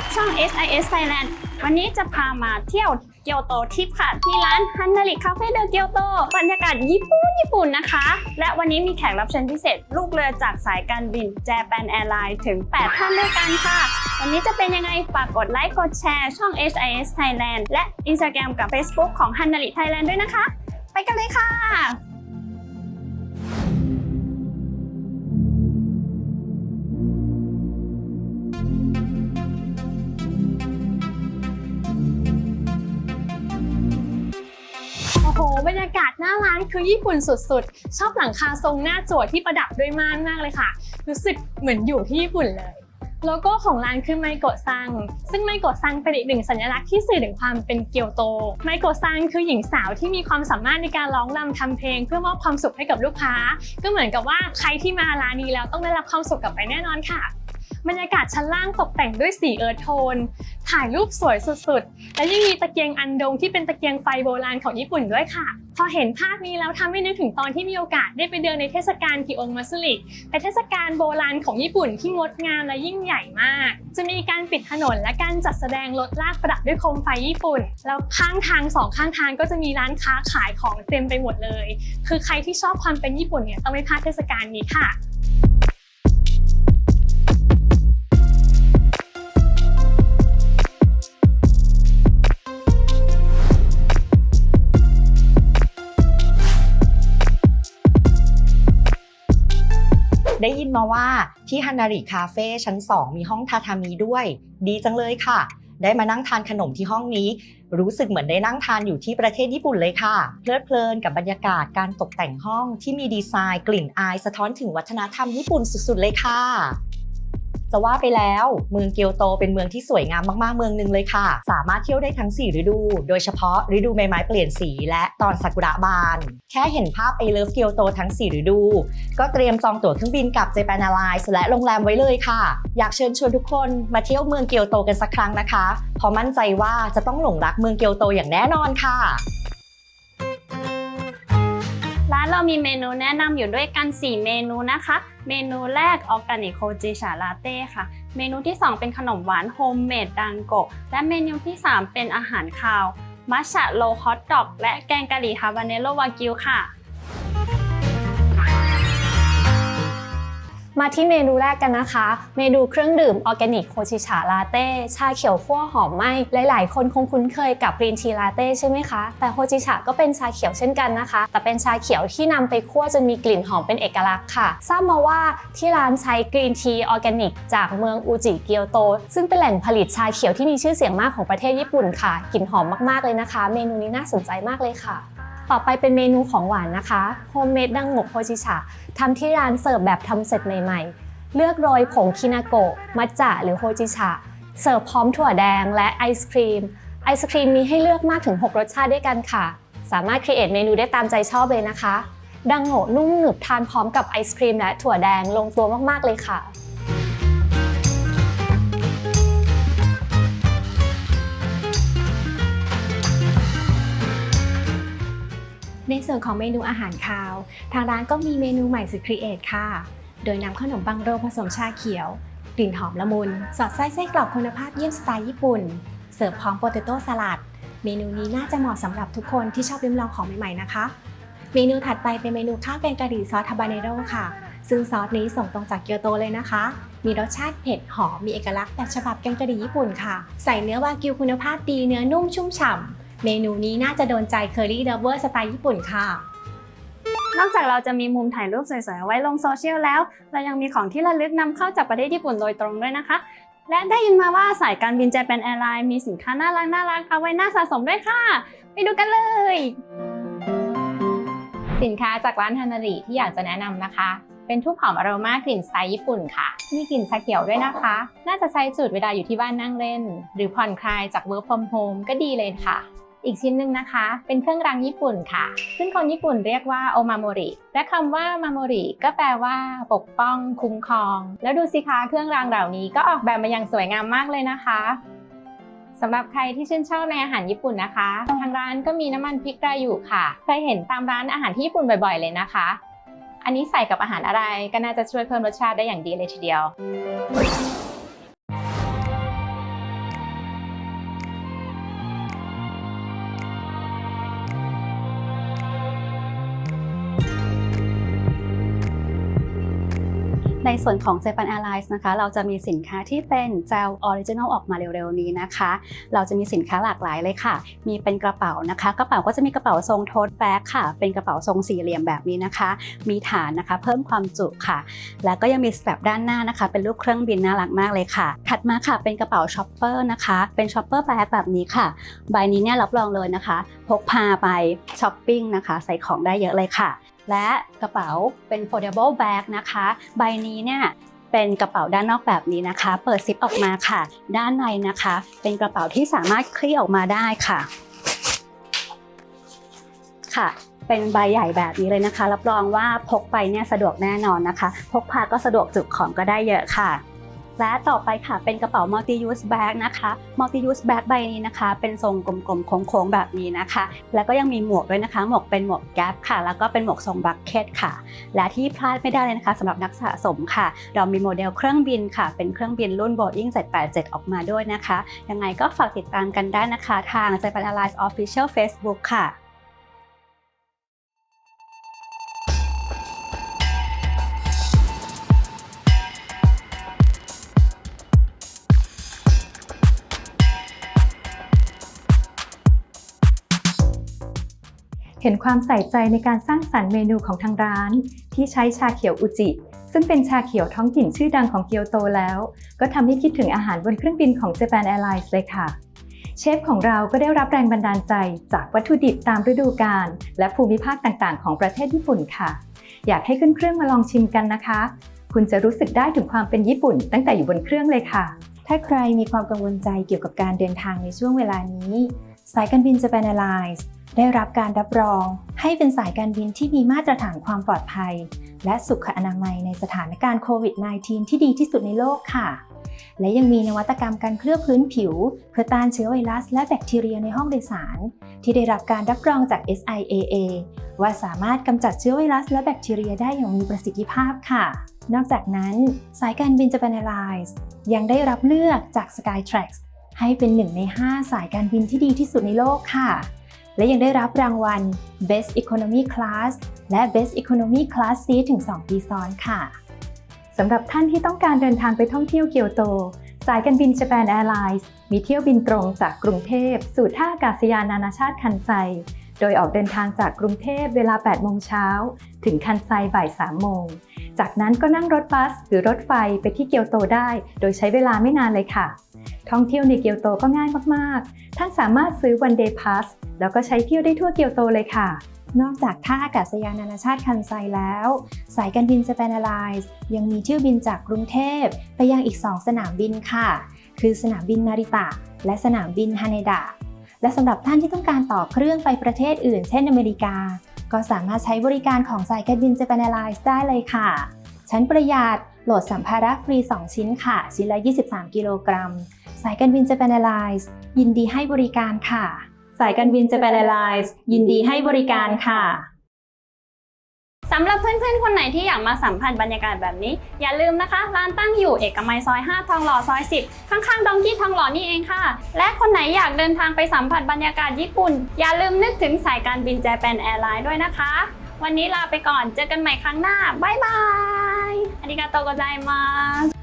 กับช่อง SIS Thailand วันนี้จะพามาเที่ยวเกียวโตทิปค่ะที่ร้านฮันนาริคาเฟ่เดอเกียวโตบรรยากาศญี่ปุ่นญี่ปุ่นนะคะ และวันนี้มีแขกรับเชิญพิเศษ ลูกเรือจากสายการบิน Japan Airlines ถึง 8 ท่านด้วยกันค่ะ วันนี้จะเป็นยังไงฝากกดไลค์กดแชร์ช่อง SIS Thailand และ Instagram กับ Facebook ของ h a n n a r i Thailand ด้วยนะคะ ไปกันเลยค่ะ รยากาศหน้าร้านคือญี่ปุ่นสุดๆ ชอบหลังคาทรงหน้าจั่วที่ประดับด้วยม่านมากเลยค่ะ รู้สึกเหมือนอยู่ที่ญี่ปุ่นเลยโลโก้ของร้านคือไมโกะซัง ซึ่งไมโกะซังเป็นอีกหนึ่งสัญลักษณ์ที่สื่อถึงความเป็นเกียวโต ไมโกะซังคือหญิงสาวที่มีความสามารถในการร้องรำทำเพลง เพื่อมอบความสุขให้กับลูกค้า ก็เหมือนกับว่าใครที่มาร้านนี้แล้วต้องได้รับความสุขกลับไปแน่นอนค่ะ บรรยากาศชั้นล่างตกแต่งด้วยสีเอิร์ธโทน ถ่ายรูปสวยสุดๆ และยังมีตะเกียงอันดงที่เป็นตะเกียงไฟโบราณของญี่ปุ่นด้วยค่ะ พอเห็นภาพนี้แล้วทำให้นึกถึงตอนที่มีโอกาสได้ไปเดินในเทศกาลกิองมัสริเป็นเทศกาลโบราณของญี่ปุ่นที่งดงามและยิ่งใหญ่มาก จะมีการปิดถนนและการจัดแสดงรถลากประดับด้วยโคมไฟญี่ปุ่น แล้วข้างทางสองข้างทางก็จะมีร้านค้าขายของเต็มไปหมดเลย คือใครที่ชอบความเป็นญี่ปุ่นเนี่ยต้องไม่พลาดเทศกาลนี้ค่ะ ได้ยินมาว่าที่ฮันนาริคาเฟ่ชั้น 2 มีห้องทาทามิด้วย ดีจังเลยค่ะ ได้มานั่งทานขนมที่ห้องนี้ รู้สึกเหมือนได้นั่งทานอยู่ที่ประเทศญี่ปุ่นเลยค่ะ เพลิดเพลินกับบรรยากาศการตกแต่งห้องที่มีดีไซน์กลิ่นอายสะท้อนถึงวัฒนธรรมญี่ปุ่นสุดๆเลยค่ะ จะว่าไปแล้วเมืองเกียวโตเป็นเมืองที่สวยงามมากๆเมืองหนึ่งเลยค่ะ สามารถเที่ยวได้ทั้ง 4 ฤดู โดยเฉพาะฤดูใบไม้เปลี่ยนสีและตอนซากุระบาน แค่เห็นภาพไอเลิฟเกียวโตทั้ง 4 ฤดู ก็เตรียมจองตั๋วเครื่องบินกับ Japan Airlines และโรงแรมไว้เลยค่ะ อยากเชิญชวนทุกคนมาเที่ยวเมืองเกียวโตกันสักครั้งนะคะเพราะมั่นใจว่าจะต้องหลงรักเมืองเกียวโตอย่างแน่นอนค่ะ ร้านเรามีเมนูแนะนำอยู่ด้วยกัน 4 เมนูนะคะ เมนูแรกออร์แกนิกโคจิชาลาเต้ค่ะ เมนูที่ 2 เป็นขนมหวานโฮมเมดดังโกะและเมนูที่ 3 เป็นอาหารคาวมัชชะโลฮอตดอกและแกงกะหรี่ฮาบาเนโรวากิวค่ะ มาที่เมนูแรกกันนะคะ เมนูเครื่องดื่มออร์แกนิกโคชิชาลาเต้ชาเขียวคั่วหอมไหมหลาย ๆ คนคงคุ้นเคยกับกรีนทีลาเต้ใช่ไหมคะ แต่โคจิชาก็เป็นชาเขียวเช่นกันนะคะ แต่เป็นชาเขียวที่นำไปคั่วจนมีกลิ่นหอมเป็นเอกลักษณ์ค่ะ ทราบมาว่าที่ร้านใช้กรีนทีออร์แกนิกจากเมืองอูจิเกียวโต ซึ่งเป็นแหล่งผลิตชาเขียวที่มีชื่อเสียงมากของประเทศญี่ปุ่นค่ะกลิ่นหอมมาก ๆ เลยนะคะ เมนูนี้น่าสนใจมากเลยค่ะ ต่อไปเป็นเมนูของหวานนะคะโฮมเมดดังโงกโฮจิชาทำที่ร้านเสิร์ฟแบบทำเสร็จใหม่ ๆ เลือกโรยผงคินาโกะมัจจะหรือโฮจิชาเสิร์ฟพร้อมถั่วแดงและไอศครีมไอศครีมมีให้เลือกมากถึง 6 รสชาติด้วยกันค่ะ สามารถครีเอทเมนูได้ตามใจชอบเลยนะคะ ดังโงนุ่มหนึบทานพร้อมกับไอศครีมและถั่วแดงลงตัวมากๆเลยค่ะ ในส่วนของเมนูอาหารคาว ทางร้านก็มีเมนูใหม่สุดครีเอทค่ะ โดยนำขนมปังโรผสมชาเขียว กลิ่นหอมละมุน สอดไส้ไส้กรอกคุณภาพเยี่ยมสไตล์ญี่ปุ่น เสิร์ฟพร้อมโปเตโต้สลัด เมนูนี้น่าจะเหมาะสำหรับทุกคนที่ชอบลิ้มลองของใหม่ๆนะคะ เมนูถัดไปเป็นเมนูข้าวแกงกะหรี่ซอสทาบาเนโรค่ะ ซึ่งซอสนี้ส่งตรงจากเกียวโตเลยนะคะมีรสชาติเผ็ดหอม มีเอกลักษณ์แบบฉบับแกงกะหรี่ญี่ปุ่นค่ะ ใส่เนื้อวากิวคุณภาพดี เนื้อนุ่มชุ่มฉ่ำ เมนูนี้น่าจะโดนใจเคอรี่เดเวอร์สไตล์ญี่ปุ่นค่ะ นอกจากเราจะมีมุมถ่ายรูปสวยๆเอาไว้ลงโซเชียลแล้ว เรายังมีของที่ระลึกนำเข้าจากประเทศญี่ปุ่นโดยตรงด้วยนะคะ และได้ยินมาว่าสายการบิน Japan Airlines มีสินค้าน่ารักน่ารักเอาไว้น่าสะสมด้วยค่ะ ไปดูกันเลย สินค้าจากร้านฮานาริที่อยากจะแนะนำนะคะ เป็นทูบหอมอโรมากลิ่นสไตล์ญี่ปุ่นค่ะ มีกลิ่นชาเขียวด้วยนะคะ น่าจะใช้จุดเวลาอยู่ที่บ้านนั่งเล่น หรือผ่อนคลายจาก work from home ก็ดีเลยค่ะ อีกชิ้นหนึ่งนะคะ เป็นเครื่องรางญี่ปุ่นค่ะ ซึ่งคนญี่ปุ่นเรียกว่าโอมาโมริ และคำว่ามาโมริก็แปลว่า ปกป้อง คุ้มครอง แล้วดูสิคะเครื่องรางเหล่านี้ก็ออกแบบมาอย่างสวยงามมากเลยนะคะสำหรับใครที่ชื่นชอบในอาหารญี่ปุ่นนะคะ ทางร้านก็มีน้ำมันพริกราอยู่ค่ะ เคยเห็นตามร้านอาหารที่ญี่ปุ่นบ่อยๆ เลยนะคะ อันนี้ใส่กับอาหารอะไรก็น่าจะช่วยเพิ่มรสชาติได้อย่างดีเลยทีเดียว ในส่วนของ Japan Airlines นะคะเราจะมีสินค้าที่เป็นเจลออริจินอลออกมาเร็วๆนี้นะคะ เราจะมีสินค้าหลากหลายเลยค่ะ มีเป็นกระเป๋านะคะ กระเป๋าก็จะมีกระเป๋าทรงโทสแบ็คค่ะ เป็นกระเป๋าทรงสี่เหลี่ยมแบบนี้นะคะ มีฐานนะคะ เพิ่มความจุค่ะ แล้วก็ยังมีสแตรปด้านหน้านะคะ เป็นรูปเครื่องบินน่ารักมากเลยค่ะ ถัดมาค่ะเป็นกระเป๋าช็อปเปอร์นะคะ เป็นช็อปเปอร์แบ็คแบบนี้ค่ะ ใบนี้เนี่ยรับรองเลยนะคะ พกพาไปช้อปปิ้งนะคะ ใส่ของได้เยอะเลยค่ะ และกระเป๋าเป็น foldable bag นะคะ ใบนี้เนี่ยเป็นกระเป๋าด้านนอกแบบนี้นะคะ เปิดซิปออกมาค่ะ ด้านในนะคะ เป็นกระเป๋าที่สามารถคลี่ออกมาได้ค่ะ ค่ะ เป็นใบใหญ่แบบนี้เลยนะคะ รับรองว่าพกไปเนี่ยสะดวกแน่นอนนะคะ พกพาก็สะดวกจุกของก็ได้เยอะค่ะ และต่อไปค่ะเป็นกระเป๋า multi use bag นะคะ multi use bag ใบนี้นะคะ เป็นทรงกลมๆโค้งๆแบบนี้นะคะ แล้วก็ยังมีหมวกด้วยนะคะ หมวกเป็นหมวกแก๊ปค่ะ แล้วก็เป็นหมวกทรงบักเก็ตค่ะ และที่พลาดไม่ได้เลยนะคะสำหรับนักสะสมค่ะ เรามีโมเดลเครื่องบินค่ะ เป็นเครื่องบินรุ่น Boeing 787 ออกมาด้วยนะคะ ยังไงก็ฝากติดตามกันได้นะคะ ทาง Japan Airlines Official Facebook ค่ะ เห็นความใส่ใจในการสร้างสรรค์เมนูของทางร้าน ที่ใช้ชาเขียวอุจิ ซึ่งเป็นชาเขียวท้องถิ่นชื่อดังของเกียวโตแล้ว ก็ทำให้คิดถึงอาหารบนเครื่องบินของ Japan Airlines เลยค่ะ เชฟของเราก็ได้รับแรงบันดาลใจจากวัตถุดิบตามฤดูกาลและภูมิภาคต่างๆ ของประเทศญี่ปุ่นค่ะ อยากให้ขึ้นเครื่องมาลองชิมกันนะคะ คุณจะรู้สึกได้ถึงความเป็นญี่ปุ่น ตั้งแต่อยู่บนเครื่องเลยค่ะ ถ้าใครมีความกังวลใจเกี่ยวกับการเดินทางในช่วงเวลานี้ สายการบิน Japan Airlines ได้รับการรับรองให้เป็นสายการบินที่มีมาตรฐานความปลอดภัย และสุขอนามัยในสถานการณ์โควิด -19 ที่ดีที่สุดในโลกค่ะ และยังมีนวัตกรรมการเคลือบพื้นผิว เพื่อต้านเชื้อไวรัส และแบคทีเรียในห้องโดยสาร ที่ได้รับการรับรองจาก SIAA ว่าสามารถกำจัดเชื้อไวรัส และแบคทีเรียได้อย่างมีประสิทธิภาพค่ะ นอกจากนั้น สายการบิน Japan Airlines ยังได้รับเลือกจาก Skytrax ให้เป็นหนึ่งใน 5 สายการบินที่ดีที่สุดในโลกค่ะ และยังได้รับรางวัล Best Economy Class และ Best Economy Class C ถึง 2 ปีซ้อนค่ะสำหรับท่านที่ต้องการเดินทางไปท่องเที่ยวเกียวโต สายการบิน Japan Airlines มีเที่ยวบินตรงจากกรุงเทพ สู่ท่าอากาศยานนานาชาติคันไซ โดยออกเดินทางจากกรุงเทพเวลา 8 โมงเช้า ถึงคันไซบ่าย 3 โมง จากนั้นก็นั่งรถบัสหรือรถไฟไปที่เกียวโตได้ โดยใช้เวลาไม่นานเลยค่ะ ท่องเที่ยวในเกียวโตก็ง่ายมาก ๆ ท่านสามารถซื้อ one day pass แล้วก็ใช้เที่ยวได้ทั่วเกียวโตเลยค่ะ นอกจากท่าอากาศยานนานาชาติคันไซแล้ว สายการบิน Japan Airlines ยังมีเที่ยวบินจากกรุงเทพ ไปยังอีก 2 สนามบินค่ะ คือสนามบินนาริตะ และสนามบินฮาเนดะและสำหรับท่านที่ต้องการต่อเครื่องไปประเทศอื่น เช่นอเมริกา ก็สามารถใช้บริการของสายการบิน Japan Airlines ได้เลยค่ะ ชั้นประหยัดโหลดสัมภาระฟรี 2 ชิ้นค่ะ ชิ้นละ 23 กิโลกรัม สายการบิน Japan Airlines ยินดีให้บริการค่ะ สายการบิน Japan Airlines ยินดีให้บริการค่ะสำหรับเพื่อนๆ คนไหนที่อยากมาสัมผัสบรรยากาศแบบนี้ อย่าลืมนะคะ ร้านตั้งอยู่เอกมัยซอย 5 ทองหล่อซอย 10 ข้างๆ ดองกี้ทองหล่อนี่เองค่ะ และคนไหนอยากเดินทางไปสัมผัสบรรยากาศญี่ปุ่น อย่าลืมนึกถึงสายการบิน Japan Airlines ด้วยนะคะ วันนี้ลาไปก่อนเจอกันใหม่ครั้งหน้า บ๊ายบายอาริกาโตโกไซมาส